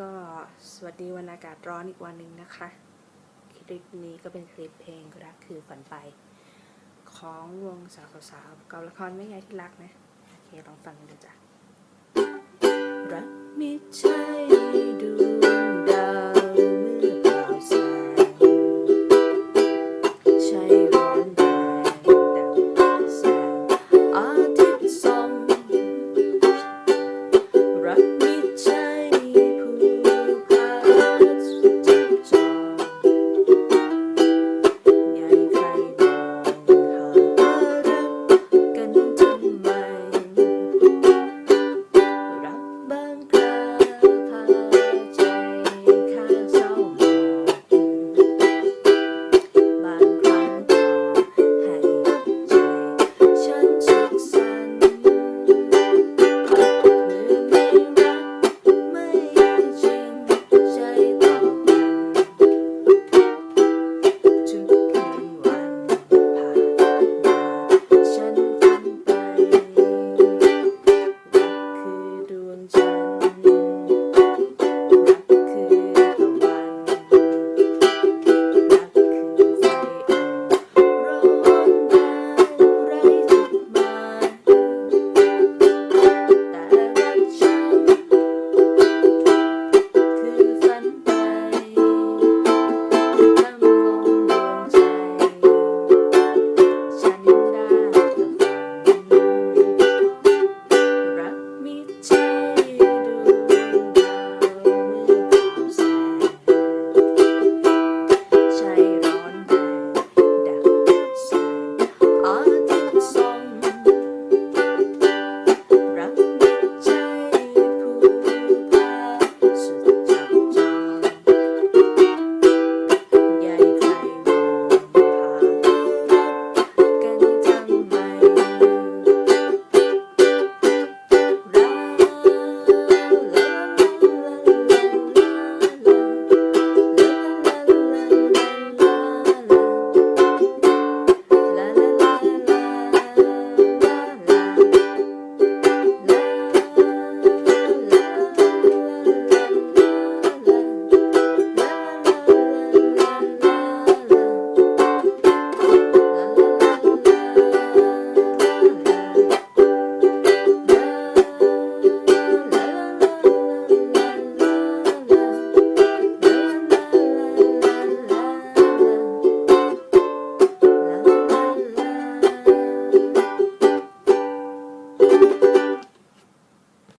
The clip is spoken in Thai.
ก็สวัสดีวันอากาศร้อนอีกวันหนึ่งนะคะ คลิปนี้ก็เป็นคลิปเพลงรักคือฝันไป ของวงสาวสาวกับละครไม่ยายที่รักนะ โอเค ลองฟังดูจ้ะ รักมิใช่ดวงดาวเมื่อเปล่าแสงใช่